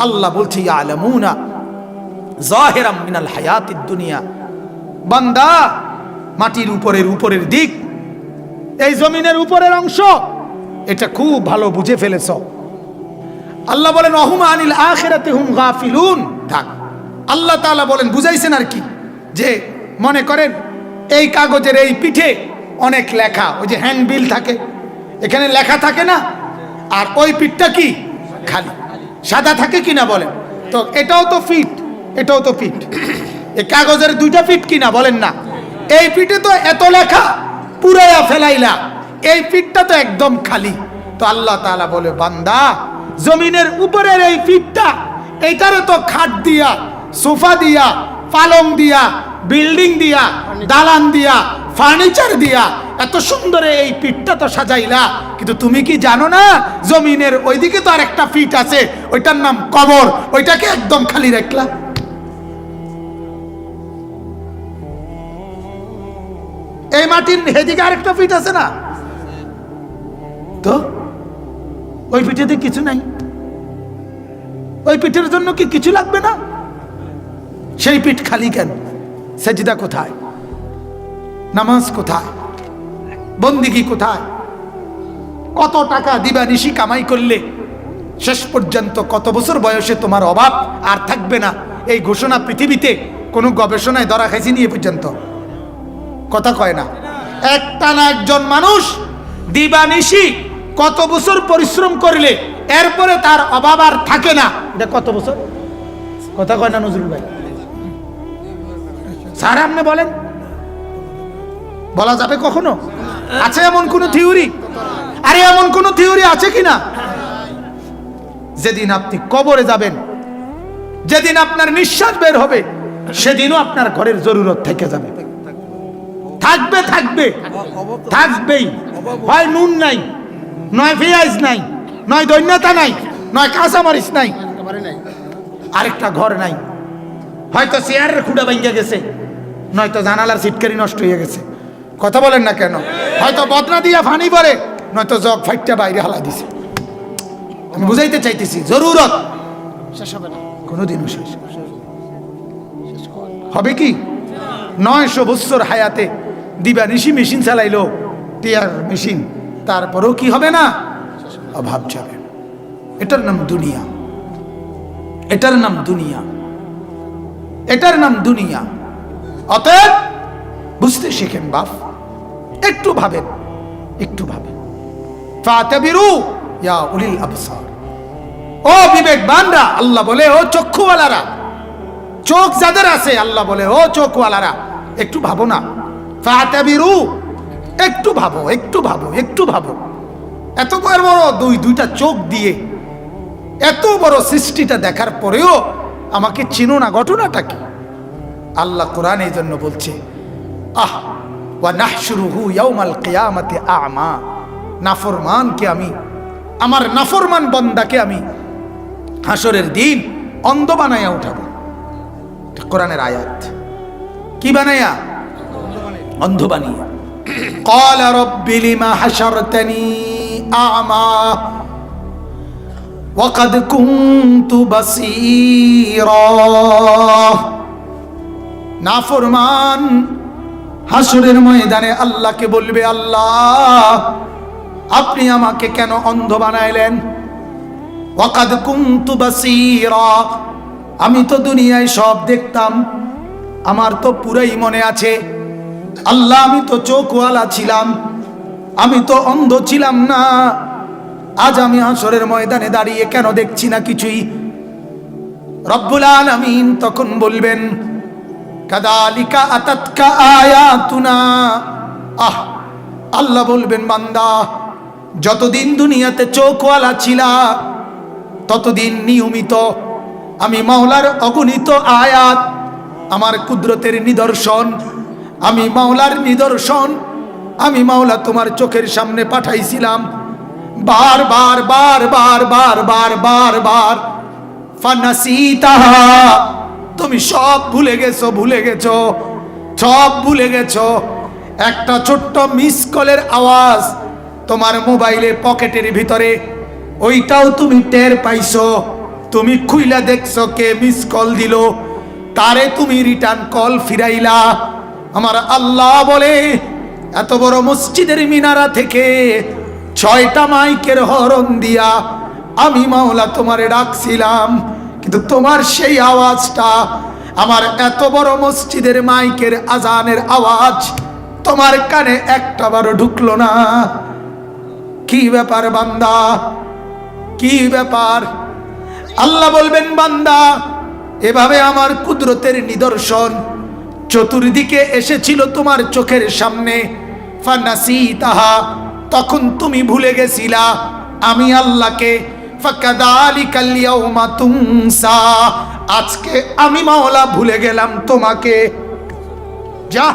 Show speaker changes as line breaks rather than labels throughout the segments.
আল্লাহ বলছে আলমুনা জাহেরাম মিনাল হায়াতিদ দুনিয়া। বান্দা, মাটির উপরের উপরের দিক, এই জমিনের উপরের অংশ, এটা খুব ভালো বুঝে ফেলেছ। আল্লাহ বলেন, অহুম আনিল আখেরাতে হুম গাফিলুন। থাক আল্লাহ তাআলা বলেন, বুঝাইছেন আর কি যে, মনে করেন, এই কাগজের এই পিঠে অনেক লেখা, ওই যে হ্যান্ডবিল থাকে, এখানে লেখা থাকে না, আর ওই পিঠটা কি? খালি। সাদা থাকে কিনা বলেন। তো এটাও তো ফিট, এটাও তো ফিট। এই কাগজের দুইটা ফিট কিনা বলেন না। এই পিঠে তো এত লেখা, পুরাইয়া ফেলাইলা। এই পিঠটা তো একদম খালি। তো আল্লাহ তাআলা বলে, বান্দা, জমিনের উপরের এই পিঠটা এইটারে তো খাট দিয়া, সোফা দিয়া, পালং দিয়া, বিল্ডিং দিয়া, দালান দিয়া ফার্নিচার দিয়া। এত সুন্দর এই পিঠটা তো সাজাইলা। কিন্তু তুমি কি জানো না, জমিনের ওইদিকে তো আর একটা ফিট আছে, ওইটার নাম কবর। ওইটাকে একদম খালি রাখলা। এই মাটির হেদিকে আরেকটা পিঠ আছে না? তো? ওই পিঠেতে কিছু নাই। ওই পিঠের জন্য কি কিছু লাগবে না? সেই পিঠ খালি কেন? সেজিদা কোথায়? নামাজ কোথায়? বন্দিগি কোথায়? কত টাকা দিবা নিশি কামাই করলে? শেষ পর্যন্ত কত বছর বয়সে তোমার অভাব আর থাকবে না? এই ঘোষণা পৃথিবীতে কোনো গবেষণায় ধরা খাইছি নিয়ে পর্যন্ত? কথা কয় না। একটা না একজন মানুষ দিবানিশি কত বছর পরিশ্রম করলে এরপরে তার অভাব আর থাকে না? এটা কত বছর? কথা কয় না নজরুল ভাই। স্যার আপনি বলেন। বলা যাবে কখনো? আছে এমন কোন থিওরি আরে এমন কোন থিওরি আছে কিনা? যেদিন আপনি কবরে যাবেন, যেদিন আপনার নিঃশ্বাস বের হবে, সেদিনও আপনার ঘরের জরুরত থেকে যাবে। থাকবে থাকবে, থাকবেই। হয় নুন নাই, নয় পেঁয়াজ নাই, নয় দৈন্যতা নাই, নয় কাঁচামরিচ নাই, আরেকটা ঘর নাই। হয়তো চেয়ারের খুঁড়া ভাঙ্গা গেছে, নয়তো জানালার সিটকারি নষ্ট হয়ে গেছে। কথা বলেন না কেন? হয়তো বদনা দিয়া ফানি পরে নয়তো জগ ফাইটটা বাইরে হালা দিছে। আমি বুঝাইতে চাইতেছি জরুরত।
শেষ হবে না।
কোনোদিনও শেষ। হবে কি? নয়শো বৎসর হায়াতে দিবা নিশি মেশিন চালাইলো টিয়ার মেশিন। তারপরেও কি হবে না? অভাব যাবে। এটার নাম দুনিয়া। এটার নাম দুনিয়া। এটার নাম দুনিয়া। অতএব বুঝতে শিখেন, বাপ। একটু ভাবেন একটু ভাবেন। ফাতাবিরু ইয়া উলিল আবসার। ও বিবেকবানরা, আল্লাহ বলে, ও চক্ষুওয়ালারা। চোখ যাদের আছে, আল্লাহ বলে, ও চোখওয়ালারা, একটু ভাবো না। ফাতাবিরু, একটু ভাবো একটু ভাবো একটু ভাবো। এত বড় দুই, দুইটা চোখ দিয়ে এত বড় সৃষ্টিটা দেখার পরেও আমাকে চিনো না, ঘটনাটা কি? আল্লাহ কোরআন এই জন্য বলছে আহ ওয়া নাহশুরুহু ইয়াউমাল কিয়ামাতি আমা নাফরমানকে আমি আমার নাফরমান বন্দাকে আমি হাসরের দিন অন্ধ বানাইয়া উঠাবো এটা কোরআনের আয়াত কি বানাইয়া অন্ধ বানিয়া قال رب لما حشرتني أعمى وقد كنت بصيرا নাফরমান হাসরের ময়দানে আল্লাহকে বলবে, আল্লাহ, আপনি আমাকে কেন অন্ধ বানাইলেন? ওয়াকাদ কুনতু বাসীরা। আমি তো দুনিয়ায় সব দেখতাম, আমার তো পুরাই মনে আছে। আল্লাহ, আমি তো চোখওয়ালা ছিলাম, আমি তো অন্ধ ছিলাম না। আজ আমি হাসরের ময়দানে দাঁড়িয়ে কেন দেখছি না কিছুই? রব্বুল আলামিন তখন বলবেন কাদালিকা আতাতকা আয়াতুনা। আহ, আল্লাহ বলবেন, বান্দা, যতদিন দুনিয়াতে চোখওয়ালা ছিলা, ততদিন নিয়মিত আমি মাওলার অগণিত আয়াত, আমার কুদরতের নিদর্শন, আমি মাওলার নিদর্শন, আমি মাওলা তোমার চোখের সামনে পাঠাইছিলাম। বার বার বার বার বার বার বার বার, ফানাসিতাহা। তুমি সব ভুলে গেছো ভুলে গেছো, সব ভুলে গেছো। একটা ছোট্ট মিস কলের আওয়াজ তোমার মোবাইলে পকেটের ভিতরে, ওইটাও তুমি টের পাইছো। তুমি খুইলা দেখছ কে মিস কল দিল, তারে তুমি রিটার্ন কল ফিরাইলা। আমার আল্লাহ বলে, এত বড় মসজিদের মিনারা থেকে ছয়টা মাইকের হরণ দিয়া আমি মাওলা তোমারে ডাকছিলাম। কিন্তু তোমার সেই আওয়াজটা আমার এত বড় মসজিদের মাইকের আজানের আওয়াজ, তোমার কানে একটা বারো ঢুকলো না। কি ব্যাপার বান্দা? কি ব্যাপার? আল্লাহ বলবেন, বান্দা, এভাবে আমার কুদরতের নিদর্শন চতুর্দিকে এসেছিল তোমার চোখের সামনে। ফানাসি তাহা, তখন তুমি ভুলে গেছিলা। আমি আল্লাহকে আজকে আমি মাওলা ভুলে গেলাম তোমাকে। যা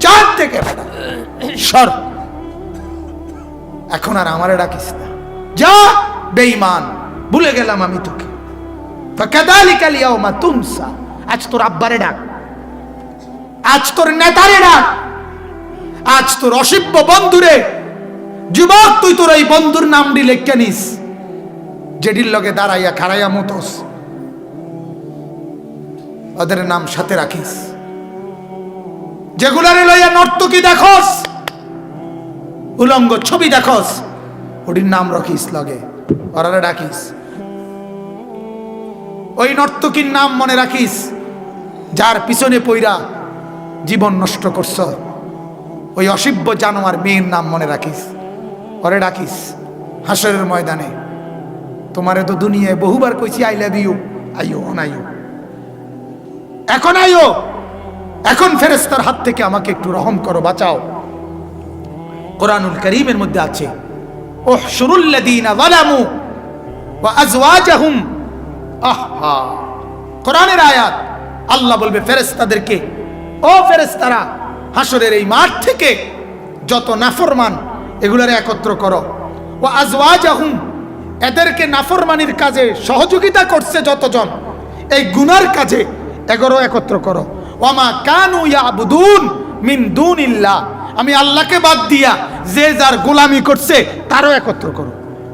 চার থেকে সর। এখন আর আমারে ডাকিস না। যা, বেঈমান, ভুলে গেলাম আমি তোকে। আজ তোর আব্বারে ডাক। আজ তোর নেতারে ডাক। আজ তোর অসিব্য বন্ধুরে। যুবক, তুই তোর এই বন্ধুর নাম দিলে কেনিস যেটির লগে দাঁড়াইয়া খাড়াইয়া মতোস। ওদের নাম সাথে রাখিস। যেগুলারে লইয়া নর্তকি দেখোস, উলঙ্গ ছবি দেখোস, ওটির নাম রাখিস লগে, ওরারে ডাকিস। ওই নর্তকীর নাম মনে রাখিস, যার পিছনে পইরা জীবন নষ্ট করছ। ওই অসিব্য জানোয়ার মেয়ের নাম মনে রাখিস। ওরে ডাকিস, হাসরের ময়দানে। তোমারে তো দুনিয়ায় বহুবার কইছি আই লাভ ইউ আইও। অনাইও এখন আইও? এখন ফেরেস্তার হাত থেকে আমাকে একটু রহম করো, বাঁচাও। কোরআনুল করিমের মধ্যে আছে ওহ শুরুল্লাদিনা যালামু ওয়া আহা! কোরআনের আয়াত, আল্লাহ বলবে ফেরেস্তাদেরকে ও ফেরেস্তারা হাসরের এই মাঠ থেকে যত নাফরমান, এগুলারে একত্র করো। ও আজওয়াজাহুম এদেরকে নাফরমানির কাজে সহযোগিতা করছে যতজন, এই গুনার কাজে এগারো, একত্র করো। ওমা কানু ইয়াবুদুন মিন দুন দুনিল্লাহ। আমি আল্লাহকে বাদ দিয়া যে যার গোলামি করছে, তারও একত্র করো।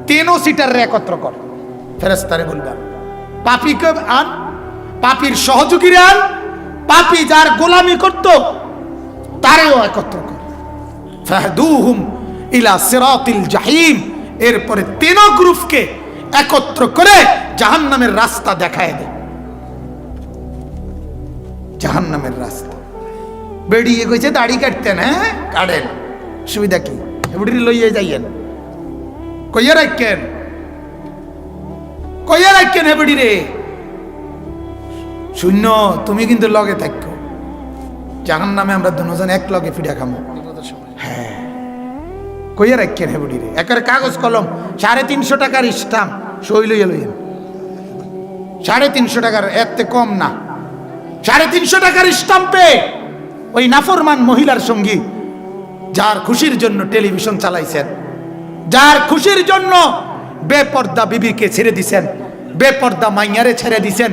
তিনও সিটাররে একত্র করো। ফেরেস্তারে বলবেন পাপিকে আন, পাপির সহযোগীরা আন, পাপি যার গোলামি করত, তারেও একত্র কর। ফাহদুহুম ইলা সিরাতিল জাহিম। এরপরে তিন গ্রুপকে একত্র করে জাহান্নামের রাস্তা দেখায় দে জাহান্নামের রাস্তা। বেরিয়ে গেছে, দাড়ি কাটতেন হ্যাঁ? কাটেন। সুবিধা কি? এবারে লইয়ে যাইয়েন। কইয়া রাখেন। কইয়া রাখেন হেবড়ি রে। শূন্য, তুমি কিন্তু লগে থাকো। জাহান নামে আমরা দুজন এক লগে ফিডা খামো। কইয়া রাখেন হেবড়ি রে। একের কাগজ, কলম, সাড়ে তিনশো টাকার স্টাম্প, সই লইয়া লইয়েন। সাড়ে তিনশো টাকার, এতে কম না। সাড়ে তিনশো টাকার স্টাম্পে ওই নাফরমান মহিলার সঙ্গী যার খুশির জন্য টেলিভিশন চালাইছেন, যার খুশির জন্য বেপর্দা বিবিকে ছেড়ে দিছেন, বেপর্দা মাইয়ারে ছেড়ে দিছেন,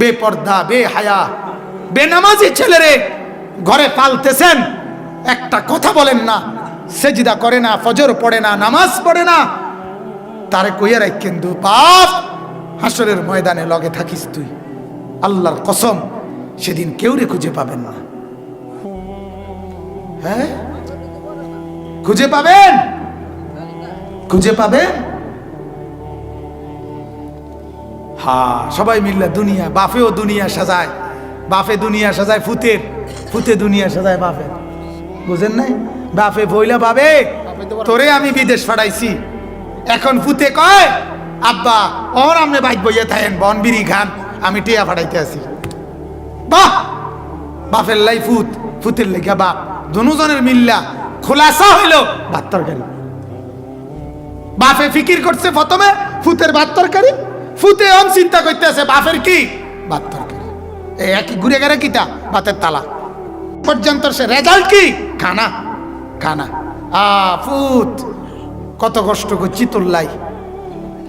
বেপর্দা বে হায়া বেনামাজি ছেলেরে ঘরে পালতেছেন। একটা কথা বলেন না সেজিদা করে না, ফজর পড়ে না, নামাজ পড়ে না। তারে কইয়া রাখ কিন্তু বাপ হাসরের ময়দানে লগে থাকিস তুই। আল্লাহর কসম, সেদিন কেউ রে খুঁজে পাবেন না। হ্যাঁ? খুঁজে পাবেন? খুঁজে পাবেন? হা, সবাই মিললে দুনিয়া বাফেও দুনিয়া সাজায়। বাফে দুনিয়া সাজায়, ফুতের। ফুতে দুনিয়া সাজায় বাফের বুঝেন নাই? বাফে বইলা বাবে তোরে আমি বিদেশ ফাড়াইছি এখন ফুতে কয় আব্বা ওর আমনে বাইক বইয়া থাকেন বনবিরি খান আমি টিয়া ফাড়াইতে আছি। বাহ! বাপের লাই ফুত ফুতের লেখা বাপ। দুজনের মিল্লা খোলাসা হইল ভাত তরকারি। বাপে ফিকির করছে প্রথমে ফুতের ভাত তরকারি। ফুতে অন চিন্তা করতেছে বাপের কি? ভাত তরকারি। এই একই ঘুরে গেলে কিটা ভাতের তালা। পর্যন্ত সে রেজাল্ট কি? খানা। খানা আ, ফুত। কত কষ্ট করছি তোল্লাই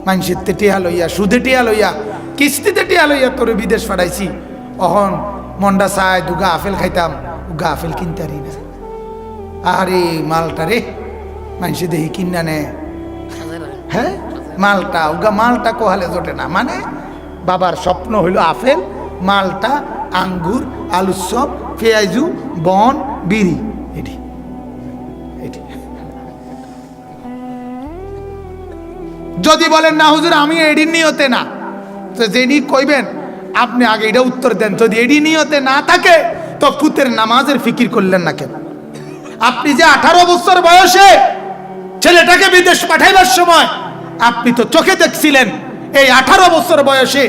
মানুষের তে টিয়া লইয়া, সুদে টিয়া লইয়া, কিস্তিতে টিয়া লইয়া তোর বিদেশ পাঠাইছি। অহন মন্ডা চায় দুগা আপেল খাইতাম উগা আপেল কিনতে পারি না। আরে মালটা রে মানুষে দেখি কিনা নে। হ্যাঁ? মালটা, উগা মালটা কোহালে জোটে না। মানে বাবার স্বপ্ন হইল আপেল, মালটা, আঙ্গুর, আলুর চপ, পেঁয়াজু, বন, বিড়ি। যদি বলেন, না, হুজুর, আমি এডি নিয়তে না। তো যেনি কইবেন, আপনি আগে এটা উত্তর দেন। যদি এডি নিয়তে না থাকে, তো পুতের নামাজের ফিকির করলেন না কেন? আপনি যে আঠারো বছর বয়সে ছেলেটাকে বিদেশ পাঠাইবার সময় আপনি তো চোখে দেখছিলেন, এই আঠারো বছর বয়সে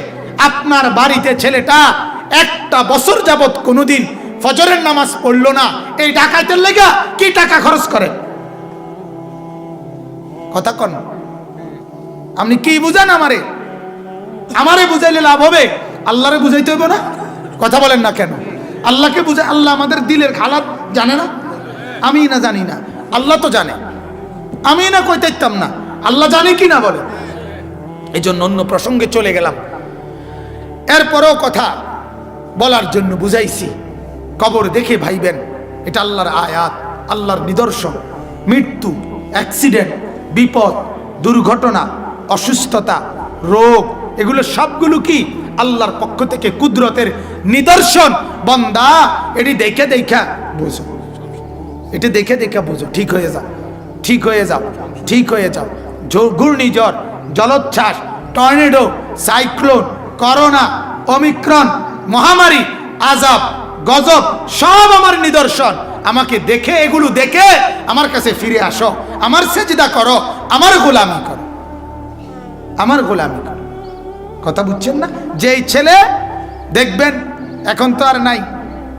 আপনার বাড়িতে ছেলেটা একটা বছর যাবৎ কোনোদিন ফজরের নামাজ পড়ল না। এই ডাকাইতের লেগা কি টাকা খরচ করে? কথা কন। আপনি কি বুঝান আমারে? আমারে বুঝাইলে লাভ হবে? আল্লাহরে বুঝাইতে হইব না? কথা বলেন না কেন? আল্লাহকে বুঝে, আল্লাহ আমাদের দিলের খালাত জানে না? আমি না জানি না। আল্লাহ তো জানে। আমি না কইতে ইতাম না। আল্লাহ জানে কি না বলে? এই জন্য অন্য প্রসঙ্গে চলে গেলাম। এরপরেও কথা বলার জন্য বুঝাইছি। কবর দেখে ভাইবেন, এটা আল্লাহর আয়াত, আল্লাহর নিদর্শন। মৃত্যু, অ্যাক্সিডেন্ট, বিপদ, দুর্ঘটনা অসুস্থতা, রোগ, এগুলো সবগুলো কি আল্লাহর পক্ষ থেকে কুদরতের নিদর্শন? বন্দা, এটি দেখে দেখা বুঝো। এটি দেখে দেখে বুঝো। ঠিক হয়ে যাও। ঠিক হয়ে যাও। ঠিক হয়ে যাও। ঝড়- ঘূর্ণিঝড়, জলোচ্ছ্বাস, টর্নেডো, সাইক্লোন, করোনা অমিক্রণ মহামারী, আজাব, গজব, সব আমার নিদর্শন। আমাকে দেখে, এগুলো দেখে আমার কাছে ফিরে আসো। আমার সেজদা করো। আমার গোলামি করো। আমার গোলামি। করো কথা বুঝছেন না? যেই ছেলে, দেখবেন, এখন তো আর নাই।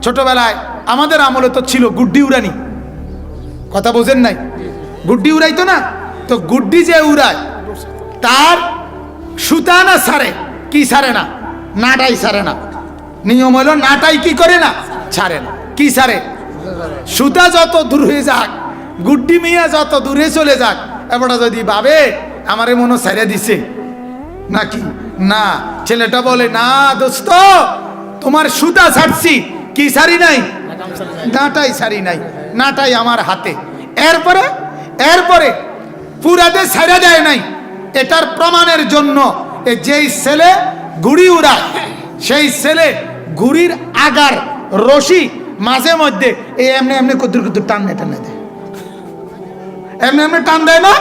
ছোটবেলায় আমাদের আমলে তো ছিল গুড্ডি উড়ানি। কথা বোঝেন নাই? গুড্ডি উড়াইতো না? তো গুড্ডি যে উড়ায়, তার সুতা না সারে, কি সারে না? নাটাই সারে না। নিয়ম হলো নাটাই কি করে না? ছাড়ে না। কি সারে? সুতা যত দূর হয়ে যাক, গুড্ডি মিয়া যত দূরে চলে যাক, এবারটা যদি ভাবে আমারে মনে সারে দিছে। নাকি? না, ছেলেটা বলে, না দোস্ত, তোমার সুতা ছাড়ছি। কি সারি নাই? নাটাই সারি নাই, নাটাই আমার হাতে। এরপরে এরপরে পুরাতে ছেড়ে দেয় নাই। এটার প্রমাণের জন্য যেই ছেলে ঘুড়ি উড়ায়, সেই ছেলে ঘুড়ির আগার রশি মাঝে মধ্যে এই এমনি এমনি কুদুর কুদুর টান টান দেয়। এমনি এমনি টান দেয় না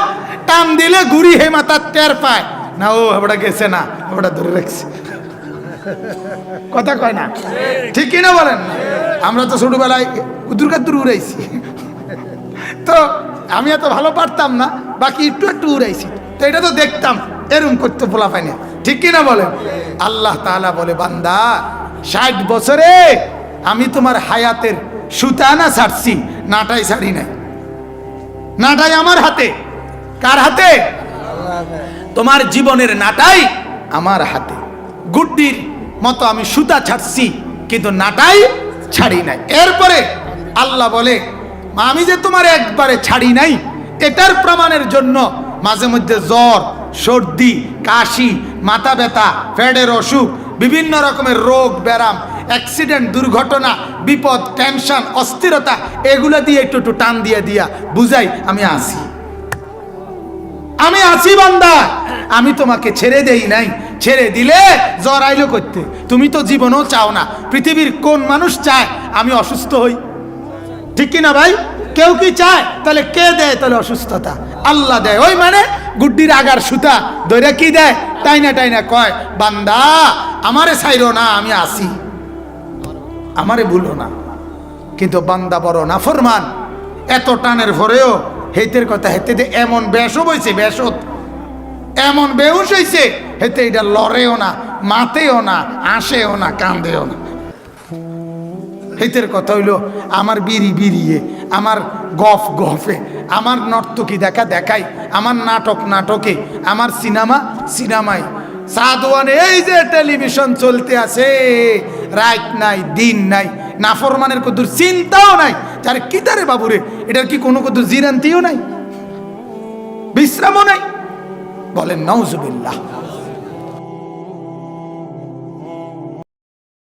টান দিলে ঘুড়ি হে মাথা টের পায়। না, ও ওটা গেছে না ওটা ধরে রাখছে। কথা কয় না? ঠিক কিনা বলেন? আমরা তো ছোটবেলায় কাদুর উড়াইছি। তো আমি এত ভালো পারতাম না, বাকি একটু একটু উড়াইছি। তো এটা তো দেখতাম, এরম করতে বলা পাইনি ঠিক কিনা বলেন? আল্লাহ তাআলা বলে, বান্দা, ষাট বছরে আমি তোমার হায়াতের সুতানা ছাড়ছি, নাটাই ছাড়ি নাই। নাটাই আমার হাতে। কার হাতে? তোমার জীবনের নাটাই আমার হাতে। গুড্ডির মতো আমি সুতা ছাড়ছি, কিন্তু নাটাই ছাড়ি নাই। এরপরে আল্লাহ বলে আমি যে তোমার একবারে ছাড়ি নাই, এটার প্রমাণের জন্য মাঝে মধ্যে জ্বর, সর্দি, কাশি, মাথা ব্যথা ফ্যাডের অসুখ, বিভিন্ন রকমের রোগ ব্যারাম অ্যাক্সিডেন্ট, দুর্ঘটনা, বিপদ, টেনশন, অস্থিরতা, এগুলো দিয়ে একটু একটু টান দিয়ে দিয়া, বুঝাই, আমি আসি। আমি আছি বান্দা। আমি তোমাকে ছেড়ে দেই নাই। ছেড়ে দিলে জ্বর আইলো করতে। তুমি তো জীবনও চাও না। পৃথিবীর কোন মানুষ চায় আমি অসুস্থ হই? ঠিক কি না ভাই? কেউ কি চায়? তাহলে কে দেয় তাহলে অসুস্থতা? আল্লাহ দেয়। ওই মানে গুড্ডির আগার সুতা। দৈরা কি দেয়? টাইনা টাইনা কয়, বান্দা, আমারে ছাইরো না, আমি আসি আমারে ভুলো না। কিন্তু বান্দা বড় না ফরমান এত টানের ভরেও হেতের কথা, হেতে যে এমন বেশও বইছে বেশত এমন বেহুশ হইছে, হেতে এটা লড়েও না, মাতেও না, আসেও না কান্দেও না। হেতের কথা হইল, আমার বিড়ি বিড়িয়ে, আমার গফ গফে, আমার নর্তকী দেখা দেখাই, আমার নাটক নাটকে, আমার সিনেমা সিনেমায়। সাদওয়ানে এই যে টেলিভিশন চলতে আছে, রাত নাই, দিন নাই, নাফরমানের কদুর চিন্তাও নাই যার কি তারে বাবুরে? এটার কি কোনো কত জিরান্তিও নাই? বিশ্রামও নাই? বলেন নওজুবিল্লাহ